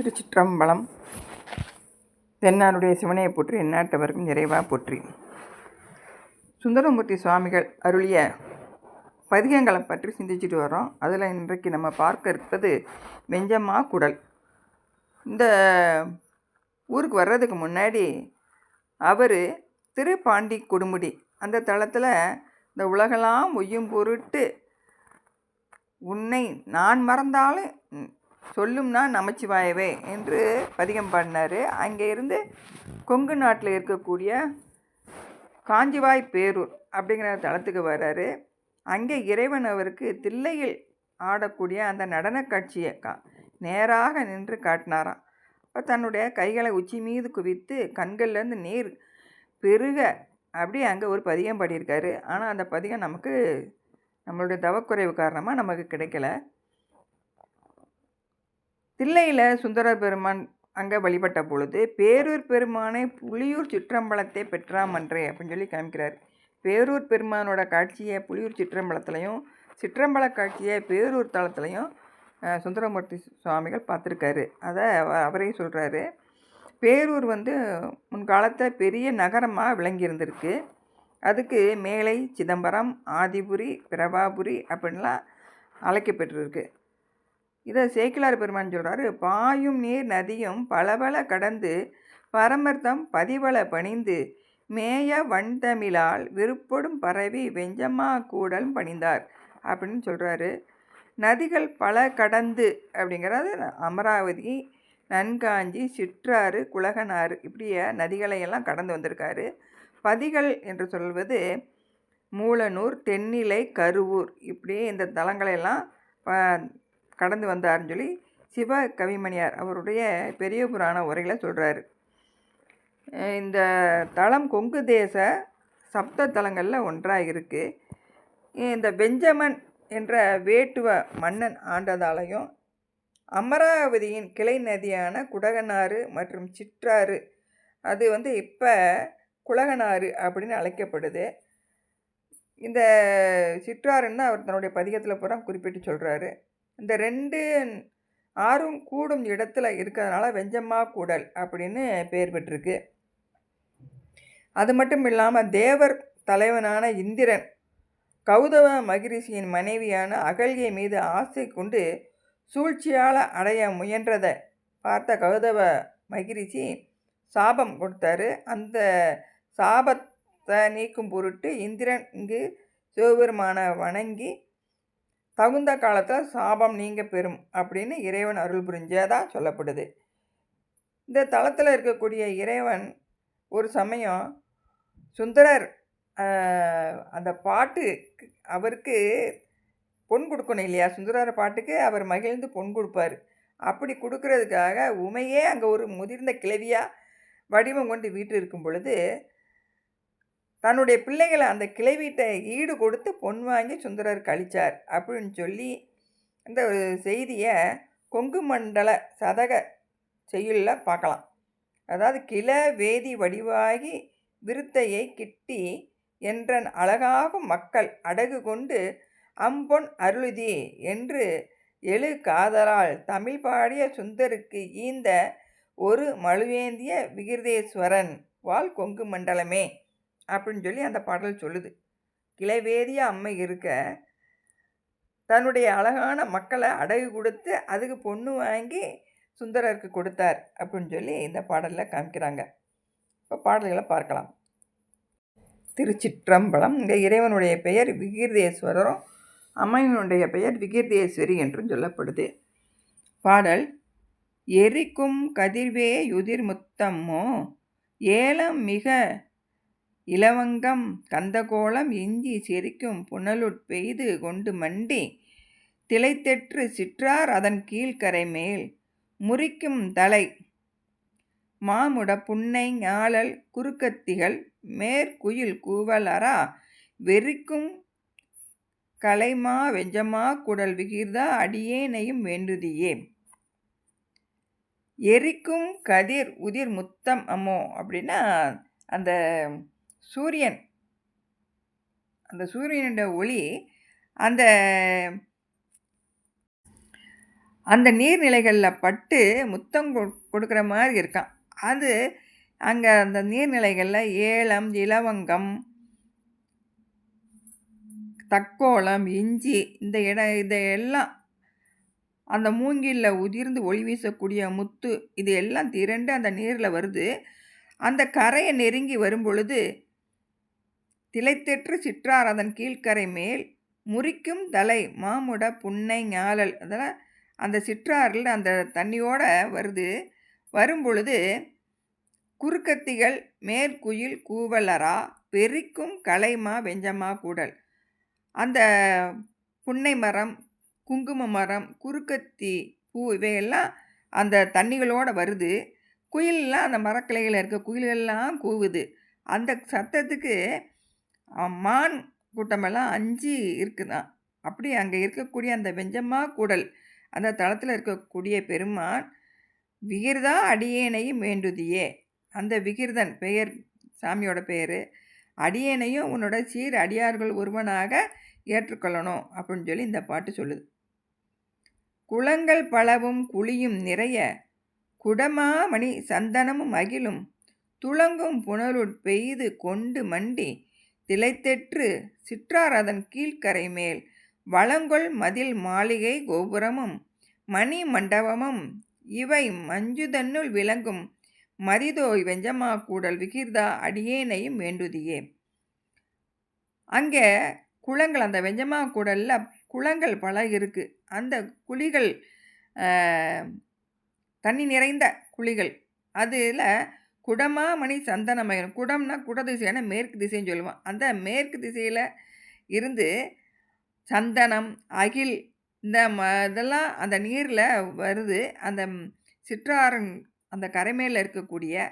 திருச்சிற்றம்பலம் தென்னாருடைய சிவனையை போற்றி எந்நாட்டவருக்கும் நிறைவாக போற்றி. சுந்தரமூர்த்தி சுவாமிகள் அருளிய பதிகங்களை பற்றி சிந்திச்சுட்டு வரோம் அதில் இன்றைக்கு நம்ம பார்க்க இருப்பது வெஞ்சம்மா குடல். இந்த ஊருக்கு வர்றதுக்கு முன்னாடி அவர் திருப்பாண்டி கொடுமுடி அந்த தளத்தில் இந்த உலகெல்லாம் ஒய்யும் பொருட்டு உன்னை நான் மறந்தாலும் சொல்லும்னா நமச்சிவாயவே என்று பதிகம் பாடினார். அங்கே இருந்து கொங்கு நாட்டில் இருக்கக்கூடிய காஞ்சிவாய் பேரூர் அப்படிங்கிற தளத்துக்கு வர்றாரு. அங்கே இறைவன் அவருக்கு தில்லையில் ஆடக்கூடிய அந்த நடன காட்சியை கா நேராக நின்று காட்டினாராம். அப்போ தன்னுடைய கைகளை உச்சி மீது குவித்து கண்கள்லேருந்து நீர் பெருக அப்படி அங்கே ஒரு பதிகம் பாடியிருக்காரு. ஆனால் அந்த பதிகம் நமக்கு நம்மளுடைய தவக்குறைவு காரணமாக நமக்கு கிடைக்கல. தில்லையில் சுந்தர பெருமான் அங்கே வழிபட்ட பொழுது பேரூர் பெருமானை புலியூர் சிற்றம்பலத்தை பெற்றாமன்றே அப்படின்னு சொல்லி காமிக்கிறார். பேரூர் பெருமானோட காட்சியை புலியூர் சிற்றம்பலத்துலையும் சிற்றம்பல காட்சியை பேரூர் தளத்துலையும் சுந்தரமூர்த்தி சுவாமிகள் பார்த்துருக்காரு. அதை அவரே சொல்கிறாரு பேரூர் வந்து முன்காலத்தில் பெரிய நகரமாக விளங்கி இருந்திருக்கு அதுக்கு மேலை சிதம்பரம் ஆதிபுரி பிரபாபுரி அப்படின்லாம் அழைக்கப்பட்டிருக்கு இதை சேக்கிலார் பெருமான் சொல்கிறாரு பாயும் நீர் நதியும் பலபல கடந்து பரமர்த்தம் பதிவள பணிந்து மேய வண்தமிழால் விருப்படும் பரவி வெஞ்சமா கூடல் பணிந்தார் அப்படின்னு சொல்கிறாரு நதிகள் பல கடந்து அப்படிங்கிறது அமராவதி நன்காஞ்சி சிற்றாறு குலகனாறு இப்படிய நதிகளையெல்லாம் கடந்து வந்திருக்காரு. பதிகள் என்று சொல்வது மூலனூர் தென்னிலை கருவூர் இப்படியே இந்த தலங்களையெல்லாம் ப- கடந்து வந்தார்னு சொல்லி சிவ கவிமணியார் அவருடைய பெரிய புராண உரைகளை சொல்கிறாரு இந்த தலம் கொங்கு தேச சப்த தலங்களில் ஒன்றாக இருக்குது இந்த பெஞ்சமன் என்ற வேட்டுவ மன்னன் ஆண்டதாலையும் அமராவதியின் கிளை நதியான குடகனாறு மற்றும் சிற்றாறு அது வந்து இப்போ குலகனாறு அப்படின்னு அழைக்கப்படுது. இந்த சிற்றாறுன்னு அவர் தன்னுடைய பதிகத்தில் பூரா குறிப்பிட்டு சொல்கிறாரு இந்த ரெண்டு ஆறும் கூடும் இடத்துல இருக்கிறதுனால வெஞ்சம்மா கூடல் அப்படின்னு பேர் பெற்றிருக்கு. அது மட்டும் இல்லாமல் தேவர் தலைவனான இந்திரன் கௌதவ மகிரிஷியின் மனைவியான அகல்யை மீது ஆசை கொண்டு சூழ்ச்சியால் அடைய முயன்றதை பார்த்த கௌதவ மகிரிஷி சாபம் கொடுத்தாரு. அந்த சாபத்தை நீக்கும் பொருட்டு இந்திரன் இங்கு சிவபெருமானை வணங்கி தகுந்த காலத்தில் சாபம் நீங்க பெறும் அப்படின்னு இறைவன் அருள் புரிஞ்சதாக சொல்லப்படுது. இந்த தளத்தில் இருக்கக்கூடிய இறைவன் ஒரு சமயம் சுந்தரர் அந்த பாட்டு அவருக்கு பொன் கொடுக்கணும் இல்லையா? சுந்தரர் பாட்டுக்கு அவர் மகிழ்ந்து பொன் கொடுப்பார். அப்படி கொடுக்கறதுக்காக உமையே அங்கே ஒரு முதிர்ந்த கிழவியாக வடிவம் கொண்டு வீட்டு இருக்கும் பொழுது தன்னுடைய பிள்ளைகளை அந்த கிளைவீட்டை ஈடு கொடுத்து பொன் வாங்கி சுந்தரர் கழிச்சார் அப்படின்னு சொல்லி இந்த ஒரு செய்தியை கொங்கு மண்டல சதக செய்யுள்ள பார்க்கலாம். அதாவது கிள வேதி வடிவாகி விருத்தையை கிட்டி என்றன் அழகாகும் மக்கள் அடகு கொண்டு அம்பொன் அருளுதி என்று எழு காதலால் தமிழ் பாடிய சுந்தருக்கு ஈந்த ஒரு மழுவேந்திய விகிர்தேஸ்வரன் வால் கொங்கு மண்டலமே. அப்படின்னு சொல்லி அந்த பாடல் சொல்லுது. கிளைவேதியாக அம்மை இருக்க தன்னுடைய அழகான மக்களை அடகு கொடுத்து அதுக்கு பொண்ணு வாங்கி சுந்தரருக்கு கொடுத்தார் அப்படின்னு சொல்லி இந்த பாடலில் காமிக்கிறாங்க. இப்போ பாடல்களை பார்க்கலாம். திருச்சிற்றம்பலம் இந்த இறைவனுடைய பெயர் விகீர்தேஸ்வரரும் அம்மையினுடைய பெயர் விகீர்தேஸ்வரி என்றும் சொல்லப்படுது. பாடல் எரிக்கும் கதிர்வே யுதிர் முத்தம்மோ ஏலம் மிக இலவங்கம் கந்தகோலம் இஞ்சி செரிக்கும் புனலுட் பெய்து கொண்டு மண்டி திளைத்தெற்று சிற்றார் அதன் கீழ்க்கரை மேல். முறிக்கும் தலை மாமுட புன்னை ஞாழல் குறுக்கத்திகள் மேற்குயில் கூவலரா வெறிக்கும் கலைமா வெஞ்சமா குடல் விகிர்தா அடியேனையும் வேண்டுதியே. எரிக்கும் கதிர் உதிர் முத்தம் அம்மோ அப்படின்னா அந்த சூரியன். அந்த சூரியனோட ஒளி அந்த அந்த நீர்நிலைகளில் பட்டு முத்தம் கொடுக்குற மாதிரி இருக்கான். அது அங்கே அந்த நீர்நிலைகளில் ஏலம் இலவங்கம் தக்கோளம் இஞ்சி இந்த இடம் இதையெல்லாம் அந்த மூங்கிலில் உதிர்ந்து ஒளி வீசக்கூடிய முத்து இது எல்லாம் திரண்டு அந்த நீரில் வருது. அந்த கரையை நெருங்கி வரும் பொழுது திளைத்தெற்று சிற்றார் அதன் கீழ்க்கரை மேல் முறிக்கும் தலை மாமுட புன்னை ஞாழல். அதெல்லாம் அந்த சிற்றாறில் அந்த தண்ணியோட வருது. வரும் பொழுது குறுக்கத்திகள் மேற்குயில் கூவலரா பெரிக்கும் கலைமா வெஞ்சமா கூடல். அந்த புன்னை மரம் குங்கும மரம் குறுக்கத்தி பூ இவையெல்லாம் அந்த தண்ணிகளோடு வருது. குயிலெலாம் அந்த மரக்கிளையில் இருக்க குயில்கள்லாம் கூவுது. அந்த சத்தத்துக்கு மான் கூட்டமெல்லாம் அஞ்சு இருக்குதான் அப்படி அங்கே இருக்கக்கூடிய அந்த வெஞ்சம்மா கூடல் அந்த தளத்தில் இருக்கக்கூடிய பெருமான் விகிர்தா அடியேனையும் வேண்டுதியே. அந்த விகிர்தன் பெயர் சாமியோட பெயர் அடியேனையும் உன்னோட சீர் அடியார்கள் ஒருவனாக ஏற்றுக்கொள்ளணும் அப்படின்னு சொல்லி இந்த பாட்டு சொல்லுது. குளங்கள் பலவும் குழியும் நிறைய குடமாமணி சந்தனமும் அகிலும் துளங்கும் புனலுட் பெய்து கொண்டு மண்டி திளைத்தெற்று சிற்றார் அதன் கீழ்க்கரை மேல் வளங்கொள் மதில் மாளிகை கோபுரமும் மணி மண்டபமும் இவை மஞ்சுதன்னுள் விளங்கும் மதிதோய் வெஞ்சமா கூடல் விகிர்தா அடியேனையும் வேண்டுதியே அங்கே குளங்கள் அந்த வெஞ்சமா கூடலில் குளங்கள் பல இருக்குது அந்த குழிகள் தண்ணி நிறைந்த குழிகள். அதில் குடமா மணி குடம்னா குட திசையான மேற்கு திசைன்னு சொல்லுவான் அந்த மேற்கு திசையில் இருந்து சந்தனம் அகில் இந்த ம இதெல்லாம் அந்த நீரில் வருது. அந்த சிற்றாரன் அந்த கரை இருக்கக்கூடிய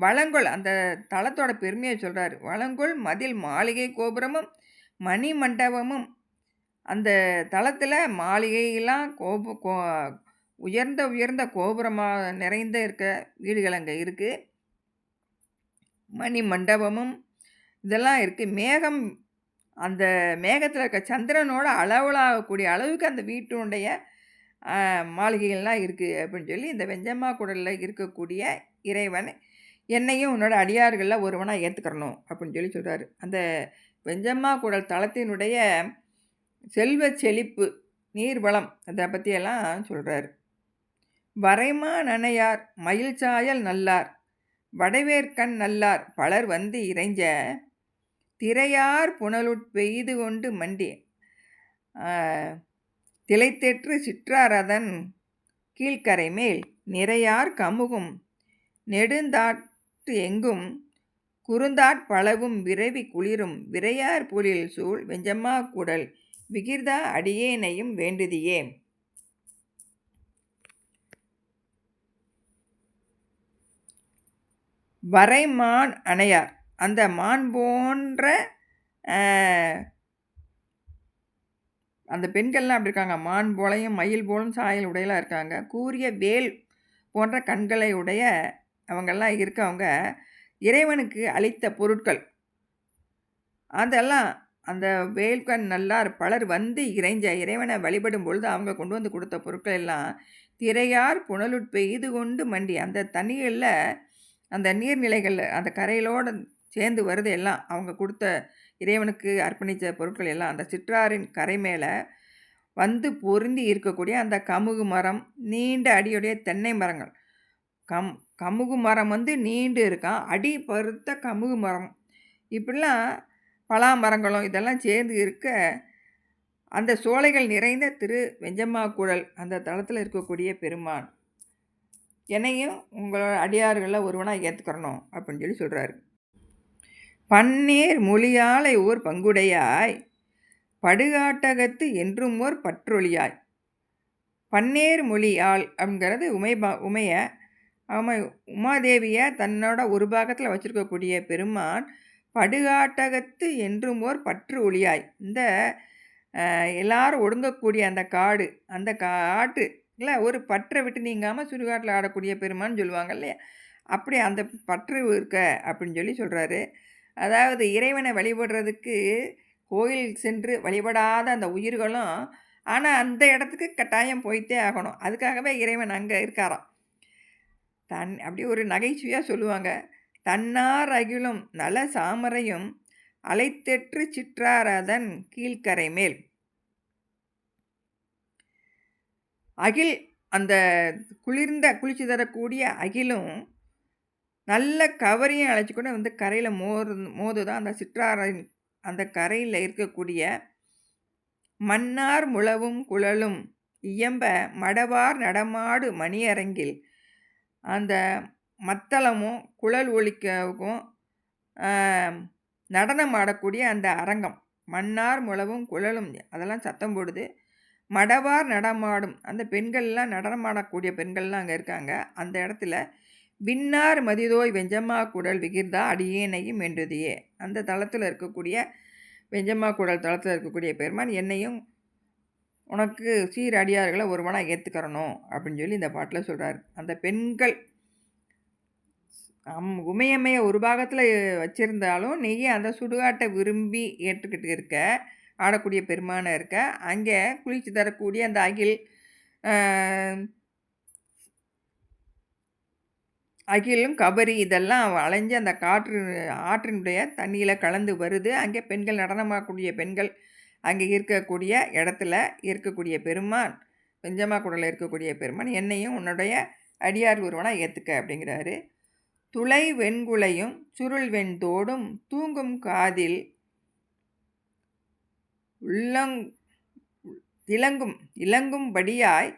வளங்கொள் அந்த தளத்தோட பெருமையை சொல்கிறாரு வளங்கொள் மதில் மாளிகை கோபுரமும் மணி மண்டபமும் அந்த தளத்தில் மாளிகையெல்லாம் கோபு கோ உயர்ந்த உயர்ந்த கோபுரமாக நிறைந்த இருக்க வீடுகள் அங்கே இருக்குது மணி மண்டபமும் இதெல்லாம் இருக்குது மேகம் அந்த மேகத்தில் இருக்க சந்திரனோட அளவுலாகக்கூடிய அளவுக்கு அந்த வீட்டினுடைய மாளிகைகள்லாம் இருக்குது அப்படின்னு சொல்லி இந்த வெஞ்சம்மா குடலில் இருக்கக்கூடிய இறைவன் என்னையும் உன்னோட அடியார்களில் ஒருவனாக ஏற்றுக்கிறணும் அப்படின்னு சொல்லி சொல்கிறார் அந்த வெஞ்சம்மா குடல் தளத்தினுடைய செல்வ செழிப்பு நீர்வளம் அதை பற்றியெல்லாம் சொல்கிறாரு வரைமா நனையார் மயில் சாயல் நல்லார் வடவேற்கண் நல்லார் பலர் வந்து இறைஞ்ச திரையார் புனலுட் பெய்து கொண்டு மண்டி. திளைத்தெற்று சிற்றாரதன் கீழ்க்கரை மேல். நிறையார் கமுகும் நெடுந்தாட்டு எங்கும் குறுந்தாட்பளவும் விரைவி குளிரும். விரையார் புலில் சூழ் வெஞ்சம்மா குடல் விகிர்தா அடியேனையும் வேண்டுதியே. வரைமான் அணையார். அந்த மான் போன்ற அந்த பெண்கள்லாம் அப்படி இருக்காங்க. மான் போலையும் மயில் போலும் சாயல் உடையெல்லாம் இருக்காங்க. கூரிய வேல் போன்ற கண்களை உடைய அவங்கெல்லாம் இருக்கவங்க இறைவனுக்கு அளித்த பொருட்கள். அதெல்லாம் அந்த வேல்கண் நல்லார் பலர் வந்து இறைஞ்ச இறைவனை வழிபடும் பொழுது அவங்க கொண்டு வந்து கொடுத்த பொருட்கள் எல்லாம் திரையார் புனலுட்பெய்து கொண்டு மண்டி. அந்த தண்ணிகளில் அந்த நீர்நிலைகளில் அந்த கரையிலோடு சேர்ந்து வருது எல்லாம் அவங்க கொடுத்த இறைவனுக்கு அர்ப்பணித்த பொருட்கள் எல்லாம் அந்த சிற்றாரின் கரை மேலே வந்து பொருந்தி இருக்கக்கூடிய அந்த கமுகு மரம் நீண்ட அடியுடைய தென்னை மரங்கள். கம் கமுகு மரம் வந்து நீண்டு இருக்கான் அடி பருத்த கமுகு மரம். இப்படிலாம் பலா மரங்களும் இதெல்லாம் சேர்ந்து இருக்க அந்த சோலைகள் நிறைந்த திரு வெஞ்சம்மா குழல் அந்த தளத்தில் இருக்கக்கூடிய பெருமான். என்னையும் உங்களோட அடியார்களில் ஒருவனாக ஏற்றுக்கிறணும் அப்படின்னு சொல்லி சொல்கிறாரு பன்னீர் மொழியாலை ஓர் பங்குடையாய் படுகாட்டகத்து என்றும் ஓர் பற்றொழியாய். பன்னேர் மொழியாள் அப்படிங்கிறது உமைபா உமைய அவன் உமாதேவியை தன்னோட ஒரு பாகத்தில் வச்சுருக்கக்கூடிய பெருமான் படுகாட்டகத்து என்றும் ஓர் பற்று ஒளியாய் இந்த எல்லாரும் ஒடுங்கக்கூடிய அந்த காடு அந்த காட்டு இல்லை ஒரு பற்றை விட்டு நீங்காமல் சுடுகாட்டில் ஆடக்கூடிய பெருமான்னு சொல்லுவாங்க இல்லையா? அப்படி அந்த பற்று இருக்க அப்படின்னு சொல்லி சொல்கிறாரு அதாவது இறைவனை வழிபடுறதுக்கு கோயில் சென்று வழிபடாத அந்த உயிர்களும் ஆனால் அந்த இடத்துக்கு கட்டாயம் போய்த்தே ஆகணும். அதுக்காகவே இறைவன் அங்கே இருக்காராம். தன் அப்படி ஒரு நகைச்சுவையாக சொல்லுவாங்க. தன்னார் அகிலும் நல சாமரையும் அலைத்தெற்று சிற்றாரதன் கீழ்க்கரை மேல். அகில் அந்த குளிர்ந்த குளிச்சு தரக்கூடிய அகிலும் நல்ல கவரையும் அழைச்சி கூட வந்து கரையில் மோது மோதுதான். அந்த சிற்றாரின் அந்த கரையில் இருக்கக்கூடிய மன்னார் முழவும் குழலும் இயம்ப மடவார் நடமாடு மணியரங்கில் அந்த மத்தளமும் குழல் ஒழிக்கவும் நடனம் ஆடக்கூடிய அந்த அரங்கம். மன்னார் முழவும் குழலும் அதெல்லாம் சத்தம் போடுது. மடவார் நடமாடும். அந்த பெண்கள்லாம் நடனமாடக்கூடிய பெண்கள்லாம் அங்கே இருக்காங்க. அந்த இடத்துல விண்ணார் மதிதோய் வெஞ்சம்மா குடல் விகிர்தா அடியேனையும் வென்றுதியே. அந்த தளத்தில் இருக்கக்கூடிய வெஞ்சம்மா குடல் தளத்தில் இருக்கக்கூடிய பெருமான் என்னையும் உனக்கு சீர் அடியார்களை ஒருவனாக ஏற்றுக்கிறணும் அப்படின்னு சொல்லி இந்த பாட்டில் சொல்கிறார் அந்த பெண்கள் அம் உமையம்மையை ஒரு பாகத்தில் வச்சுருந்தாலும் நீயே அந்த சுடுகாட்டை விரும்பி ஏற்றுக்கிட்டு இருக்க. ஆடக்கூடிய பெருமானை இருக்க. அங்கே குளிச்சு தரக்கூடிய அந்த அகில் அகிலும் கபரி இதெல்லாம் அலைஞ்சு அந்த காற்று ஆற்றினுடைய தண்ணியில் கலந்து வருது. அங்கே பெண்கள் நடனமாகக்கூடிய பெண்கள் அங்கே இருக்கக்கூடிய இடத்துல இருக்கக்கூடிய பெருமான் பெஞ்சமா குடலில் இருக்கக்கூடிய பெருமான் என்னையும் உன்னுடைய அடியார் ஒருவனாக ஏற்றுக்க அப்படிங்கிறாரு. துளை வெண்குலையும் சுருள் வெண்தோடும் தூங்கும் காதில் உள்ளங் இலங்கும் இளங்கும்படியாய்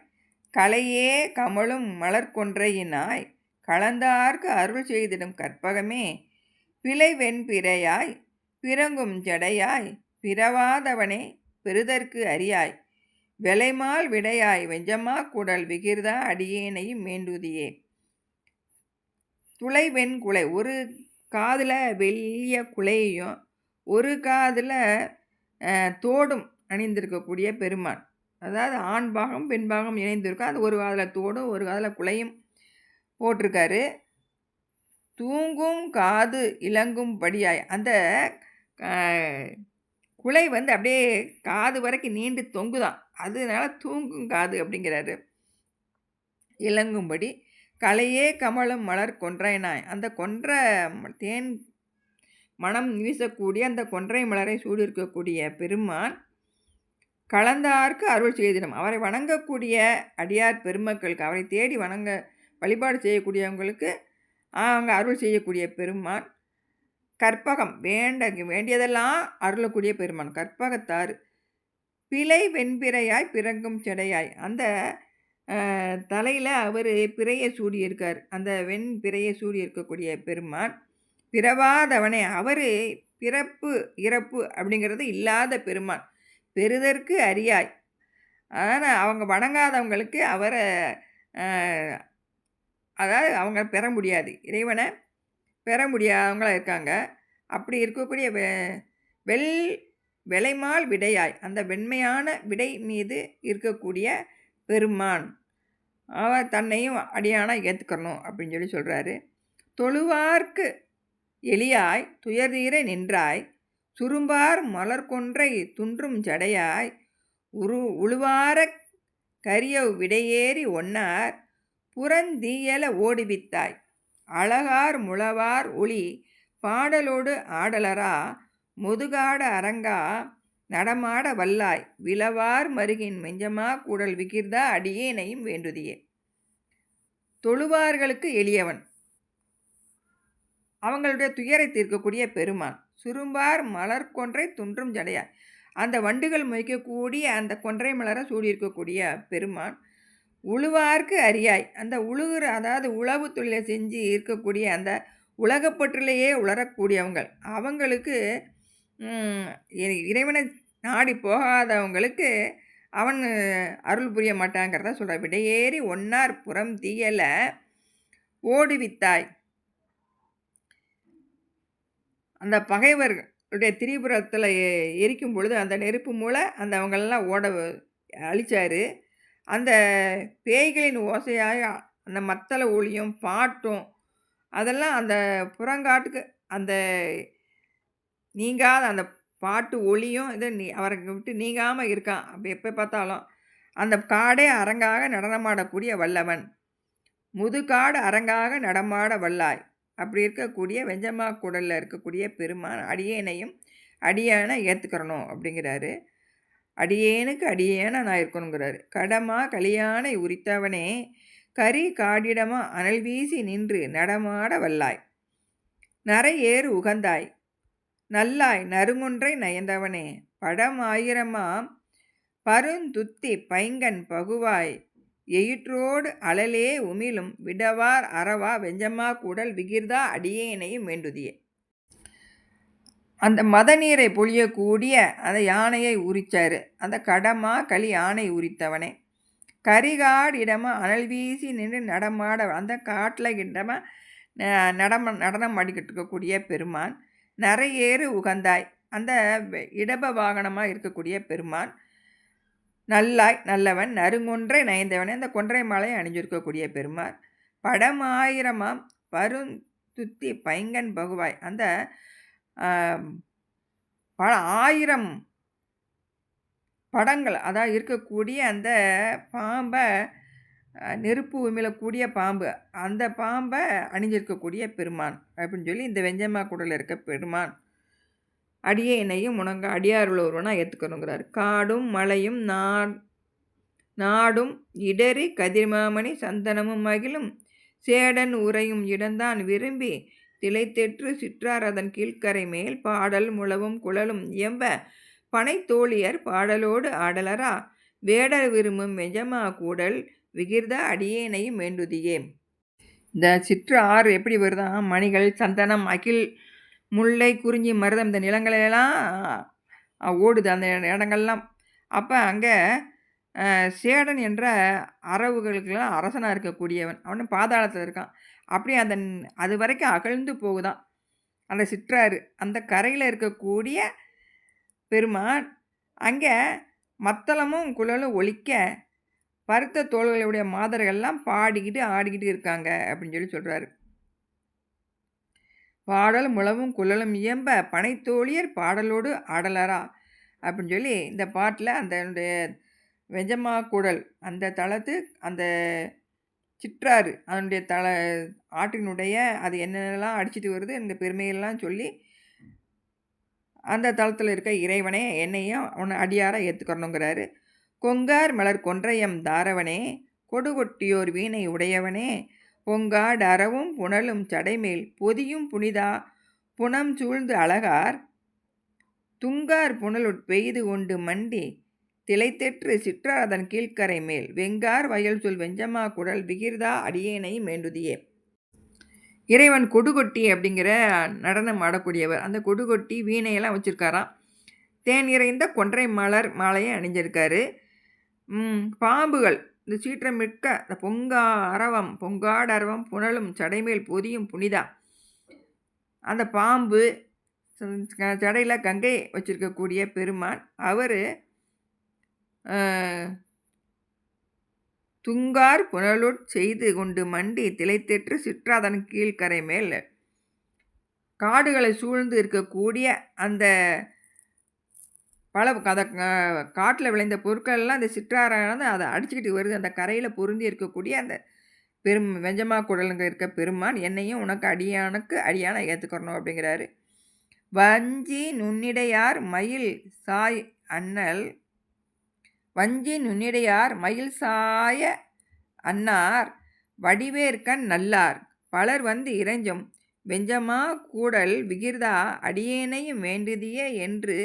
கலையே கமலும் மலர்கொன்றையினாய் கலந்தார்க்கு அருள் செய்திடும் கற்பகமே. பிழை வெண்பிறையாய் பிறங்கும் ஜடையாய் பிறவாதவனே பெருதற்கு அறியாய். விலைமால் விடையாய் வெஞ்சமா குடல் விகிர்தா அடியேனையும் மேண்டுதியே துளை வெண்குலை ஒரு காதில் வெள்ளிய குலையையும் ஒரு காதில் தோடும் அணிந்திருக்கக்கூடிய பெருமான். அதாவது ஆண் பாகம் பெண் பாகம் இணைந்திருக்கும். அது ஒரு காதில் தோடும் ஒரு காதில் குலையும் போட்டிருக்காரு. தூங்கும் காது இலங்கும்படியாய் அந்த குலை வந்து அப்படியே காது வரைக்கும் நீண்டு தொங்குதான். அதனால தூங்கும் காது அப்படிங்கிறாரு. இலங்கும்படி கலையே கமலம் மலர் கொன்றைனாய் அந்த கொன்ற தேன் மனம் வீசக்கூடிய அந்த கொன்றை மலரை சூடியிருக்கக்கூடிய பெருமான் கலந்தார்க்கு அருள் செய்திடும். அவரை வணங்கக்கூடிய அடியார் பெருமக்களுக்கு அவரை தேடி வணங்க வழிபாடு செய்யக்கூடியவங்களுக்கு அவங்க அருள் செய்யக்கூடிய பெருமான் கற்பகம் வேண்ட வேண்டியதெல்லாம் அருளக்கூடிய பெருமான். கற்பகத்தார் பிழை வெண்பிறையாய் பிறங்கும் செடையாய். அந்த தலையில் அவர் பிறையை சூடியிருக்கார். அந்த வெண் பிறையை சூடி இருக்கக்கூடிய பெருமான் பிறவாதவனே அவர் பிறப்பு இறப்பு அப்படிங்கிறது இல்லாத பெருமான் பெறுதற்கு அறியாய். ஆனால் அவங்க வணங்காதவங்களுக்கு அவரை அதாவது அவங்க பெற முடியாது. இறைவனை பெற முடியாதவங்களாக இருக்காங்க. அப்படி இருக்கக்கூடிய வெ வெள் விலைமால் விடையாய். அந்த வெண்மையான விடை மீது இருக்கக்கூடிய பெருமான். அவர் தன்னையும் அடியானாக ஏற்றுக்கணும் அப்படின்னு சொல்லி சொல்கிறாரு தொழுவார்க்கு எளியாய் துயர்தீர நின்றாய். சுரும்பார் மலர் கொன்றை துன்றும் ஜடையாய். உரு உழுவார கரிய விடையேறி ஒன்னார். புறந்தீயல ஓடிவித்தாய். அழகார் முழவார் ஒளி பாடலோடு ஆடலரா. முதுகாட அரங்கா நடமாட வல்லாய். விளவார் மருகின் மெஞ்சமா கூடல் விகிர்தா அடியேனையும் வேண்டுதியே. தொழுவார்களுக்கு எளியவன். அவங்களுடைய துயரை தீர்க்கக்கூடிய பெருமான். சுரும்பார் மலர் கொன்றை துன்றும் ஜடையாய் அந்த வண்டுகள் மொய்க்கக்கூடிய அந்த கொன்றை மலரை சூடியிருக்கக்கூடிய பெருமான் உழுவார்க்கு அறியாய் அந்த உழுகிற அதாவது உழவு தொழிலை செஞ்சு இருக்கக்கூடிய அந்த உலகப்பற்றிலேயே உளரக்கூடியவங்கள். அவங்களுக்கு இறைவனை நாடி போகாதவங்களுக்கு அவன் அருள் புரிய மாட்டாங்கிறத சொல்கிற விடையேறி ஒன்னார் புறம் தீயலை ஓடுவித்தாய். அந்த பகைவர்களுடைய திரிபுரத்தில் எரிக்கும் பொழுது அந்த நெருப்பு மூலம் அந்த அவங்களெல்லாம் ஓட அழித்தார் அந்த பேய்களின் ஓசையாக அந்த மத்தள ஒளியும் பாட்டும் அதெல்லாம் அந்த புறங்காட்டுக்கு அந்த நீங்காத அந்த பாட்டு ஒளியும் இது நீ அவரை விட்டு நீங்காமல் இருக்கான். அப்படி எப்போ பார்த்தாலும் அந்த காடே அரங்காக நடனமாடக்கூடிய வல்லவன். முதுகாடு அரங்காக நடமாட வல்லாய். அப்படி இருக்கக்கூடிய வெஞ்சமா குடலில் இருக்கக்கூடிய பெருமான் அடியேனையும் அடியானை ஏற்றுக்கிறணும் அப்படிங்கிறாரு. அடியேனுக்கு அடியேன நான் இருக்கணுங்கிறாரு. கடமா கலியானை உரித்தவனே கரி காடிடமா அனல் வீசி நின்று நடமாட வல்லாய். நரை ஏறு உகந்தாய். நல்லாய் நறுங்குன்றை நயந்தவனே படம் ஆயிரமாம் பருந்துத்தி பைங்கன் பகுவாய். எயிற்றோடு அழலே உமிழும் விடவார் அறவா வெஞ்சமா கூடல் விகிர்தா அடியேனையும் வேண்டுதியே. அந்த மத நீரை பொழியக்கூடிய அந்த யானையை உரித்தார் அந்த கடமா களி யானை உரித்தவனே. கரிகாடிடமா அனல் வீசி நின்று நடமாட அந்த காட்டில் இடமா நடம நடனம் ஆடிக்கிட்டு இருக்கக்கூடிய பெருமான். நிறையேறு உகந்தாய் அந்த இடப வாகனமாக இருக்கக்கூடிய பெருமான். நல்லாய் நல்லவன் நறுங்கொன்றை நயந்தவன். அந்த கொன்றை மாலை அணிஞ்சிருக்கக்கூடிய பெருமான். படமாயிரமாம் பருந்துத்தி பைங்கன் பகுவாய். அந்த பல ஆயிரம் படங்கள் அதான் இருக்கக்கூடிய அந்த பாம்பை நெருப்பு உமிழக்கூடிய பாம்பு அந்த பாம்பை அணிஞ்சிருக்கக்கூடிய பெருமான் அப்படின்னு சொல்லி இந்த வெஞ்சம்மா குடலில் இருக்க பெருமான். அடியேனையும் உணங்க அடியாருள் ஒருவனாக ஏற்றுக்கணுங்கிறார் காடும் மலையும் நாடும் இடறி கதிர்மாமணி சந்தனமும் மகிழும். சேடன் உரையும் இடந்தான் விரும்பி திளைத்தெற்று சிற்றார் அதன் கீழ்க்கரை மேல் பாடல் முழவும் குழலும் எம்ப பனைத்தோழியர் பாடலோடு ஆடலரா? வேடர் விரும்பும் மெஜமா கூடல் விகிர்த அடியேனையும் வேண்டுதியே. இந்த சிற்று ஆறு எப்படி வருதான்? மணிகள் சந்தனம் அகில் முல்லை குறிஞ்சி மருதம் இந்த நிலங்களெல்லாம் ஓடுது அந்த இடங்கள்லாம். அப்போ அங்கே சேடன் என்ற அரவுகளுக்கெல்லாம் அரசனாக இருக்கக்கூடியவன். அவனும் பாதாளத்தில் இருக்கான். அப்படியே அந்த அது வரைக்கும் அகழ்ந்து போகுதான். அந்த சிற்றாறு அந்த கரையில் இருக்கக்கூடிய பெருமான் அங்கே மத்தளமும் குழலும் ஒழிக்க பருத்த தோள்களுடைய மாதர்கள்லாம் பாடிக்கிட்டு ஆடிக்கிட்டு இருக்காங்க அப்படின்னு சொல்லி சொல்கிறாரு பாடல் முழவும் குழலும் இயம்ப பனைத்தோழியர் பாடலோடு ஆடலரா? அப்படின்னு சொல்லி இந்த பாட்டில் அந்த வெஜமா குடல் அந்த தளத்து அந்த சிற்றாறு அதனுடைய தல ஆற்றினுடைய அது என்னென்னலாம் அடிச்சிட்டு வருது இந்த பெருமையெல்லாம் சொல்லி அந்த தளத்தில் இருக்க இறைவனே என்னையும் உன்னை அடியாராக ஏற்றுக்கணுங்கிறாரு கொங்கார் மலர் கொன்றையம் தாரவனே கொடுகொட்டியோர் வீணை உடையவனே பொங்காடு அறவும் புனலும் சடைமேல் பொதியும் புனிதா புனம் சூழ்ந்து அழகார். துங்கார் புனலுட் பெய்து கொண்டு மண்டி திளைத்தெற்று அதன் கீழ்க்கரை மேல் வெங்கார் வயல் சொல் வெஞ்சமா குடல் விகிர்தா அடியேனை மேண்டுதியே இறைவன் கொடுகொட்டி அப்படிங்கிற நடனம் ஆடக்கூடியவர். அந்த கொடுகொட்டி வீணையெல்லாம் வச்சுருக்காராம். தேன் இறைந்த கொன்றை மலர் மாலையை அணிஞ்சிருக்காரு. பாம்புகள் இந்த சீற்றமிக்க இந்த பொங்கா அரவம் பொங்காடு அரவம் புனலும் சடைமேல் பொதியும் புனிதா. அந்த பாம்பு சடையில் கங்கை வச்சுருக்கக்கூடிய பெருமான் அவர் துங்கார் புனலுட் செய்து கொண்டு மண்டி திளைத்தெற்று சிற்றாதன் கீழ்கரை மேல் காடுகளை சூழ்ந்து இருக்கக்கூடிய அந்த பல அதை காட்டில் விளைந்த பொருட்கள்லாம் அந்த சிற்றாரானது அதை அடிச்சுக்கிட்டு வருது. அந்த கரையில் பொருந்தி இருக்கக்கூடிய அந்த பெரும் வெஞ்சமா குடலுங்க இருக்க பெருமான் என்னையும் உனக்கு அடியானுக்கு அடியான ஏற்றுக்கணும் அப்படிங்கிறாரு. வஞ்சி நுண்ணிடையார் மயில் சாய் அண்ணல் வஞ்சி நுண்ணிடையார் மயில் சாய அன்னார் வடிவேற்கண் நல்லார். பலர் வந்து இறைஞ்சும் வெஞ்சமா கூடல் விகிர்தா அடியேனையும் வேண்டுதியே என்று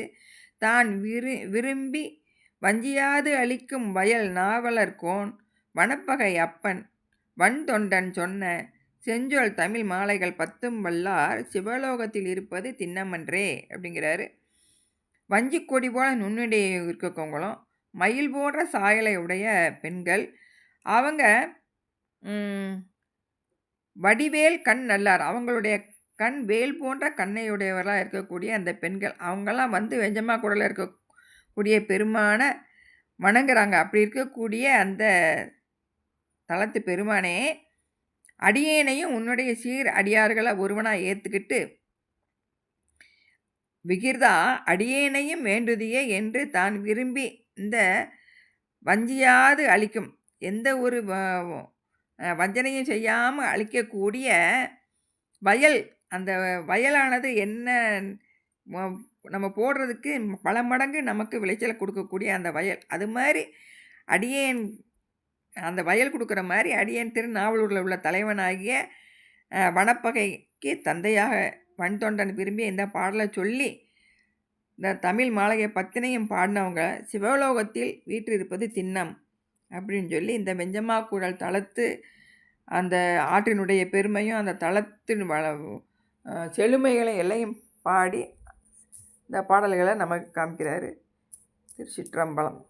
தான் விரு விரும்பி வஞ்சியாது அளிக்கும் வயல் நாவலர் கோன் வனப்பகை அப்பன் வன்தொண்டன் சொன்ன செஞ்சொல் தமிழ் மாலைகள் பத்தும் வல்லார் சிவலோகத்தில் இருப்பது திண்ணமன்றே அப்படிங்கிறாரு. வஞ்சி கொடி போல நுண்ணுடைய இருக்கவங்களும் மயில் போன்ற சாயலை உடைய பெண்கள். அவங்க வடிவேல் கண் நல்லார். அவங்களுடைய கண் வேல் போன்ற கண்ணையுடையவர்களாக இருக்கக்கூடிய அந்த பெண்கள் அவங்கெல்லாம் வந்து வெஞ்சமா குடலில் இருக்கக்கூடிய பெருமான வணங்குறாங்க. அப்படி இருக்கக்கூடிய அந்த தளத்து பெருமானே அடியேனையும் உன்னுடைய சீர் அடியார்களை ஒருவனாக ஏற்றுக்கிட்டு விகிர்தா அடியேனையும் வேண்டுதியே என்று தான் விரும்பி இந்த வஞ்சியாது அழிக்கும். எந்த ஒரு வஞ்சனையும் செய்யாமல் அழிக்கக்கூடிய வயல் அந்த வயலானது என்ன நம்ம போடுறதுக்கு பல மடங்கு நமக்கு விளைச்சலை கொடுக்கக்கூடிய அந்த வயல். அது மாதிரி அடியேன் அந்த வயல் கொடுக்குற மாதிரி அடியேன் திருநாவலூரில் உள்ள தலைவனாகிய வனப்பகைக்கு தந்தையாக வன்தொண்டன் விரும்பி இந்த பாடலை சொல்லி இந்த தமிழ் மாலையை பத்தினையும் பாடினவங்க சிவலோகத்தில் வீற்றிருப்பது திண்ணம் அப்படின்னு சொல்லி இந்த வெஞ்சமா குழல் தளத்து அந்த ஆற்றினுடைய பெருமையும் அந்த தளத்தின் வள செழுமைகளை எல்லையும் பாடி இந்த பாடல்களை நமக்கு காமிக்கிறாரு திருச்சிற்றம்பலம்.